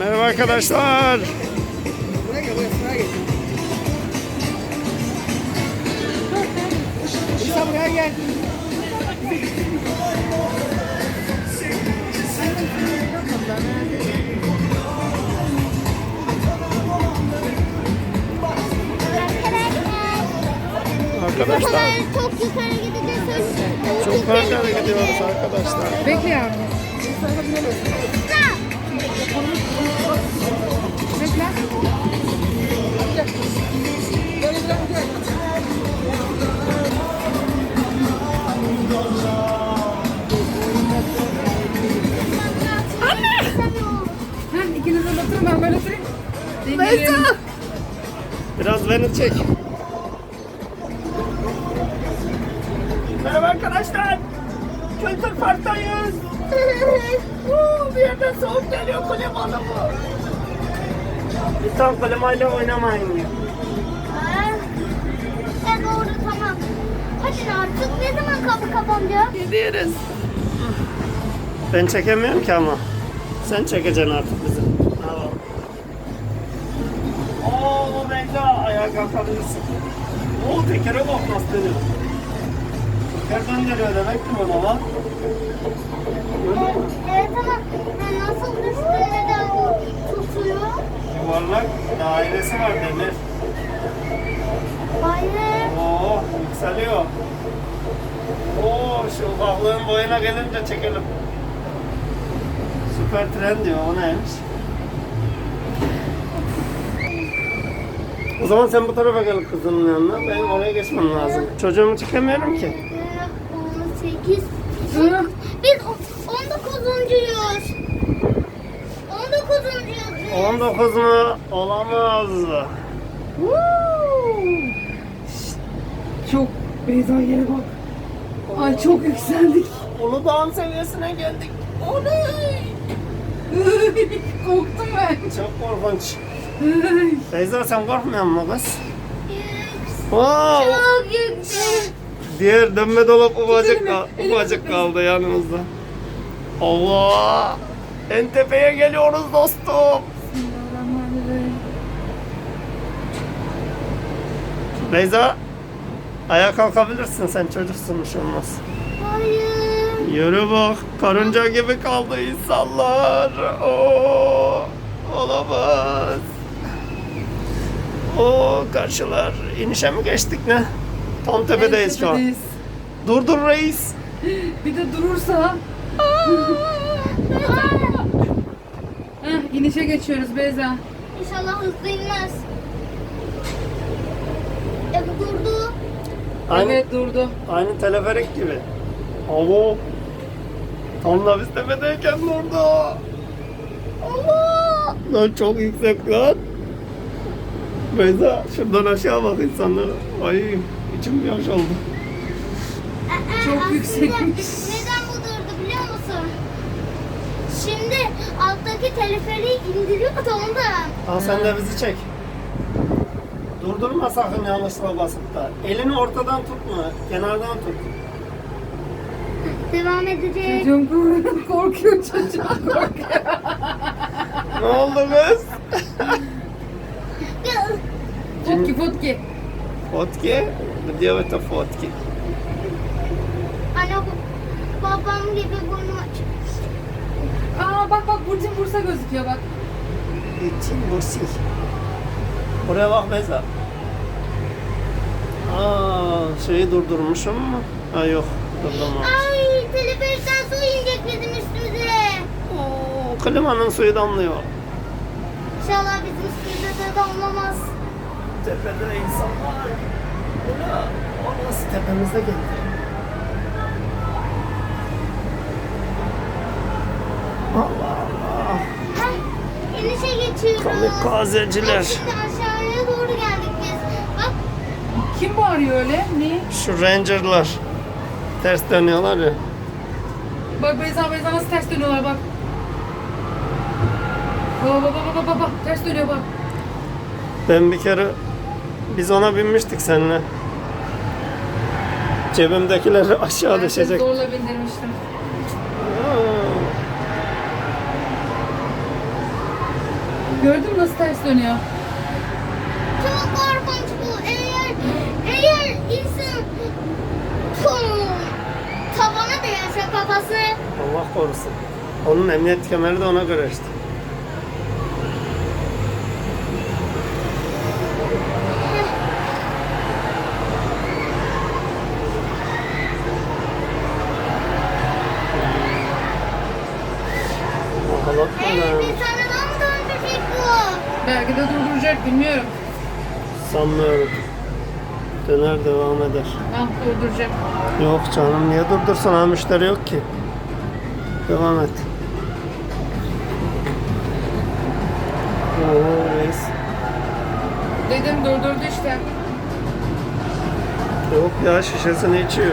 Merhaba arkadaşlar. Arkadaşlar çok yukarı gideceğiz. çok yukarı gidiyoruz arkadaşlar. Bekle yavrum. Gel. Ha, ikiniz de oturun ben böyle oturayım. Dengelim. Biraz beni çek. Merhaba arkadaşlar. Kültür Park'tayız. Bir yerden soğuk geliyor klimalı bu. Lütfen klimayla oynamayın diyor. E doğru tamam. Hadi artık ne zaman kapı kapanacak? Gidiyoruz. Ben çekemiyorum ki ama. Sen çekeceksin artık bizi. Tamam. Oo Beyza ayağa kalkabilirsin. Oo tekere bak nasıl dönüyor. Teker döndürüyor demek ki bana bak. Evet ama ben nasıl dairesi var demir. Hayır. Oo yükseliyor. Oo şu ufaklığın boyuna gelince çekelim. Süper tren diyor o neymiş? O zaman sen bu tarafa gel kızının yanına. Benim oraya geçmem lazım. Çocuğumu çekemiyorum ki. 18. Biz 19'uncuyuz. 19'uncuyuz. 19 mu? Olamaz. Çok Beyza yere bak. Ay çok yükseldik. Uludağ'ın seviyesine geldik. Oley! Korktum ben. Çok korkunç. Beyza sen korkmuyor musun kız? Wow. Çok yüksek. Diğer dönme dolap ufacık, elimi ufacık kaldı yanımızda. Allah! En tepeye geliyoruz dostum. Beyza, ayağa kalkabilirsin sen çocuksun bir şey olmaz. Hayır. Yürü bak, karınca gibi kaldı insanlar. Oo, olamaz. Oo, karşılar. İnişe mi geçtik ne? Tam tepedeyiz şu an. Dur dur reis. Bir de durursa. Heh, inişe geçiyoruz Beyza. İnşallah hızlı inmez. Bu durdu. Aynı, Evet durdu. aynı teleferik gibi. Alo. Tam da biz tepedeyken durdu. Allah. Lan çok yüksek lan. Beyza şuradan aşağı bak insanlara. Ay içim yaş oldu. Çok aslında yüksekmiş. Neden bu durdu biliyor musun? Şimdi alttaki teleferiği indiriyor da ondan. Al sen de bizi çek. Durdurma sakın yanlışlıkla basıp da. Elini ortadan tutma, kenardan tut. Devam edecek. Çocuğum korkuyor çocuğum korkuyor. ne oldu kız? Fotki fotki. Fotki? Diyor da fotki. Ana babam gibi burnu açık. Aa bak bak Burcun Bursa gözüküyor bak. Burcun Bursa. Buraya bak Beyza. Aa, şeyi durdurmuşum mu? Ha yok, durdurmamış. Ay teleferikten su inecek bizim üstümüze. Oo, klimanın suyu damlıyor. İnşallah bizim üstümüze de damlamaz. Tepede insan var. Ula, o nasıl tepemizde geldi? Allah Allah. Heh, inişe geçiyoruz. Kamikazeciler. Bak Kim bağırıyor öyle? Ne? Şu rangerlar. Ters dönüyorlar ya. Bak Beyza Beyza nasıl ters dönüyorlar bak. Baba baba baba baba ters dönüyor bak. Ben bir kere biz ona binmiştik seninle. Cebimdekileri aşağı Ben düşecek. zorla bindirmiştim. Gördün mü nasıl ters dönüyor? Çok korkunç insan Pum! tavana değerse kafası Allah korusun. Onun emniyet kemeri de ona göre işte. Eğer bir tane daha mı döndürecek bu? Belki de durduracak bilmiyorum. Sanmıyorum. Döner devam eder. Ah durduracak. Yok canım niye durdursun ha müşteri yok ki. Devam et. Oo reis. Dedim durdurdu işte. Yok ya şişesini içiyor.